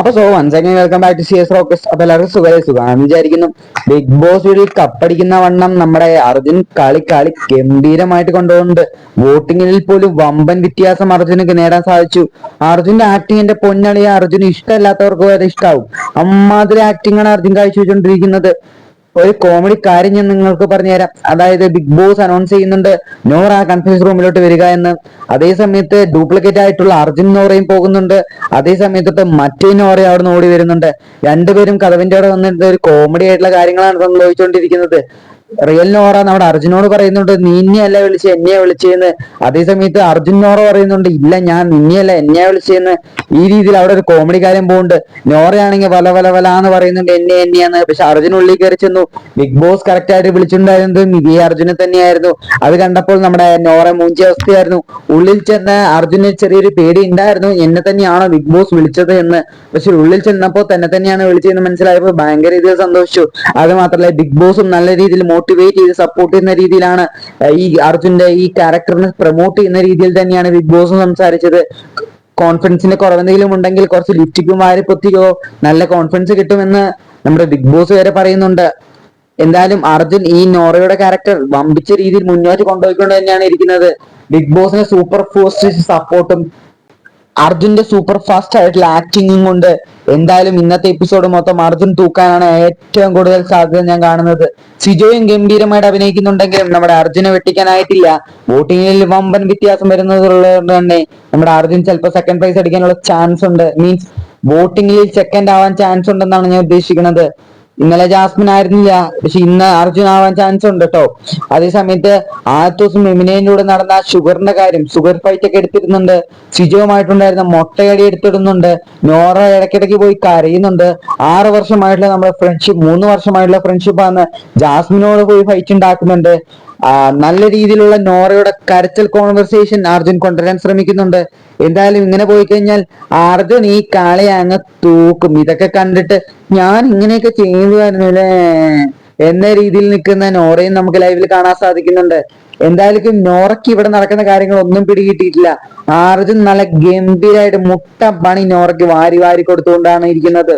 അപ്പൊ so once again welcome back to C S rocks അപ്പൊ എല്ലാവർക്കും സുഖമായി സുഖമാണെന്ന് വിചാരിക്കുന്നു. ബിഗ് ബോസ് വീട്ടിൽ കപ്പടിക്കുന്ന വണ്ണം നമ്മുടെ അർജുൻ കളി കളി ഗംഭീരമായിട്ട് കൊണ്ടുപോകുന്നുണ്ട്. വോട്ടിങ്ങിൽ പോലും വമ്പൻ വ്യത്യാസം അർജുനക്ക് നേടാൻ സാധിച്ചു. അർജുന്റെ ആക്ടിങ്ങിന്റെ പൊന്നളിയെ അർജുന് ഇഷ്ടമല്ലാത്തവർക്ക് വരെ ഇഷ്ടാവും. അമ്മാതിരി ആക്ടിങ്ങാണ് ആണ് കാഴ്ച കാഴ്ചവെച്ചുകൊണ്ടിരിക്കുന്നത് ഒരു കോമഡി കാര്യം ഞാൻ നിങ്ങൾക്ക് പറഞ്ഞുതരാം. അതായത് ബിഗ് ബോസ് അനൗൺസ് ചെയ്യുന്നുണ്ട്. നോറ കൺഫ്യൂസ് റൂമിലോട്ട് വരിക എന്ന്. അതേ സമയത്ത് ഡ്യൂപ്ലിക്കേറ്റ് ആയിട്ടുള്ള അർജുൻ നോറയും പോകുന്നുണ്ട്. അതേ സമയത്ത് മറ്റേ നോറയും അവിടെ നിന്ന് ഓടി വരുന്നുണ്ട്. രണ്ടുപേരും കഥവിന്റെ അവിടെ വന്നിട്ട് ഒരു കോമഡി ആയിട്ടുള്ള കാര്യങ്ങളാണ് സംഭവിച്ചുകൊണ്ടിരിക്കുന്നത് റിയൽ നോറ നമ്മുടെ അർജുനോട് പറയുന്നുണ്ട് നീ എന്നെയല്ല വിളിച്ച് എന്നെ വിളിച്ചെന്ന്. അതേ സമയത്ത് അർജുൻ നോറ പറയുന്നുണ്ട് ഇല്ല ഞാൻ നിന്നെയല്ല എന്നെയാ വിളിച്ചെന്ന്. ഈ രീതിയിൽ അവിടെ ഒരു കോമഡി കാര്യം പോകുന്നുണ്ട് നോറയാണെങ്കിൽ വല വല വല എന്ന് പറയുന്നുണ്ട് എന്നെ എന്നെയാന്ന്. പക്ഷെ അർജുൻ ഉള്ളിൽ കയറി ചെന്നു. ബിഗ് ബോസ് കറക്റ്റ് ആയിട്ട് വിളിച്ചിട്ടുണ്ടായിരുന്നത് നിധി അർജുനെ തന്നെയായിരുന്നു. അത് കണ്ടപ്പോൾ നമ്മുടെ നോറ മൂഞ്ചി അവസ്ഥയായിരുന്നു. ഉള്ളിൽ ചെന്ന അർജുന് ചെറിയൊരു പേടി ഉണ്ടായിരുന്നു എന്നെ തന്നെയാണോ ബിഗ് ബോസ് വിളിച്ചത് എന്ന്. പക്ഷെ ഉള്ളിൽ ചെന്നപ്പോൾ തന്നെ തന്നെയാണ് വിളിച്ചതെന്ന് മനസ്സിലായപ്പോൾ ഭയങ്കര രീതിയിൽ സന്തോഷിച്ചു. അത് മാത്രമല്ല ബിഗ് ബോസും നല്ല രീതിയിൽ മോട്ടിവേറ്റ് ചെയ്ത് സപ്പോർട്ട് ചെയ്യുന്ന രീതിയിലാണ് ഈ അർജുന്റെ ഈ ക്യാരക്ടറിനെ പ്രൊമോട്ട് ചെയ്യുന്ന രീതിയിൽ തന്നെയാണ് ബിഗ് ബോസ് സംസാരിച്ചത്. കോൺഫിഡൻസിന്റെ കുറവെന്തെങ്കിലും ഉണ്ടെങ്കിൽ കുറച്ച് ലിപ്റ്റിക്കും വാരി പൊത്തിക്കോ. നല്ല കോൺഫിഡൻസ് കിട്ടുമെന്ന് നമ്മുടെ ബിഗ് ബോസ് വരെ പറയുന്നുണ്ട്. എന്തായാലും അർജുൻ ഈ നോറയുടെ ക്യാരക്ടർ വമ്പിച്ച രീതിയിൽ മുന്നോട്ട് കൊണ്ടുപോയിക്കൊണ്ട് തന്നെയാണ് ഇരിക്കുന്നത്. ബിഗ് ബോസിന്റെ സൂപ്പർ ഫോസ്റ്റ് സപ്പോർട്ടും അർജുന്റെ സൂപ്പർ ഫാസ്റ്റ് ആയിട്ടുള്ള ആക്ടിങ്ങും കൊണ്ട് എന്തായാലും ഇന്നത്തെ എപ്പിസോഡ് മൊത്തം അർജുൻ തൂക്കാനാണ് ഏറ്റവും കൂടുതൽ സാധ്യത ഞാൻ കാണുന്നത്. സിജോയും ഗംഭീരമായിട്ട് അഭിനയിക്കുന്നുണ്ടെങ്കിലും നമ്മുടെ അർജുനെ വെട്ടിക്കാനായിട്ടില്ല. വോട്ടിങ്ങിൽ വമ്പൻ വ്യത്യാസം വരുന്നതുള്ളതുകൊണ്ട് തന്നെ നമ്മുടെ അർജുൻ ചിലപ്പോൾ സെക്കൻഡ് പ്രൈസ് അടിക്കാനുള്ള ചാൻസ് ഉണ്ട്. മീൻസ് വോട്ടിങ്ങിൽ സെക്കൻഡ് ആവാൻ ചാൻസ് ഉണ്ടെന്നാണ് ഞാൻ ഉദ്ദേശിക്കുന്നത്. ഇന്നലെ ജാസ്മിൻ ആയിരുന്നില്ല. പക്ഷെ ഇന്ന് അർജുൻ ആവാൻ ചാൻസ് ഉണ്ട് കേട്ടോ അതേ സമയത്ത് ആദ്യത്തെ ദിവസം എമിനേന്റെ കൂടെ നടന്ന ഷുഗറിന്റെ കാര്യം ഷുഗർ ഫൈറ്റ് ഒക്കെ എടുത്തിരുന്നുണ്ട്. സിജുവുമായിട്ടുണ്ടായിരുന്ന മൊട്ടയടി എടുത്തിടുന്നുണ്ട്. നോറ ഇടയ്ക്കിടയ്ക്ക് പോയി കരയുന്നുണ്ട്. ആറ് വർഷമായിട്ടുള്ള നമ്മുടെ ഫ്രണ്ട്ഷിപ്പ് മൂന്ന് വർഷമായിട്ടുള്ള ഫ്രണ്ട്ഷിപ്പ് ആണ് ജാസ്മിനോട് പോയി ഫൈറ്റ് ഉണ്ടാക്കുന്നുണ്ട്. നല്ല രീതിയിലുള്ള നോറയുടെ കരച്ചൽ കോൺവെർസേഷൻ അർജുൻ കൊണ്ടുവരാൻ ശ്രമിക്കുന്നുണ്ട്. എന്തായാലും ഇങ്ങനെ പോയി കഴിഞ്ഞാൽ അർജുൻ ഈ കളി അങ്ങ് തൂക്കും. ഇതൊക്കെ കണ്ടിട്ട് ഞാൻ ഇങ്ങനെയൊക്കെ ചെയ്യുന്നതായിരുന്നു അല്ലേ? എന്ന രീതിയിൽ നിൽക്കുന്ന നോറയും നമുക്ക് ലൈവിൽ കാണാൻ സാധിക്കുന്നുണ്ട്. എന്തായാലും നോറയ്ക്ക് ഇവിടെ നടക്കുന്ന കാര്യങ്ങൾ ഒന്നും പിടികിട്ടിയിട്ടില്ല. അർജുൻ നല്ല ഗംഭീരായിട്ട് മുട്ട പണി നോറയ്ക്ക് വാരി വാരി കൊടുത്തുകൊണ്ടാണ് ഇരിക്കുന്നത്.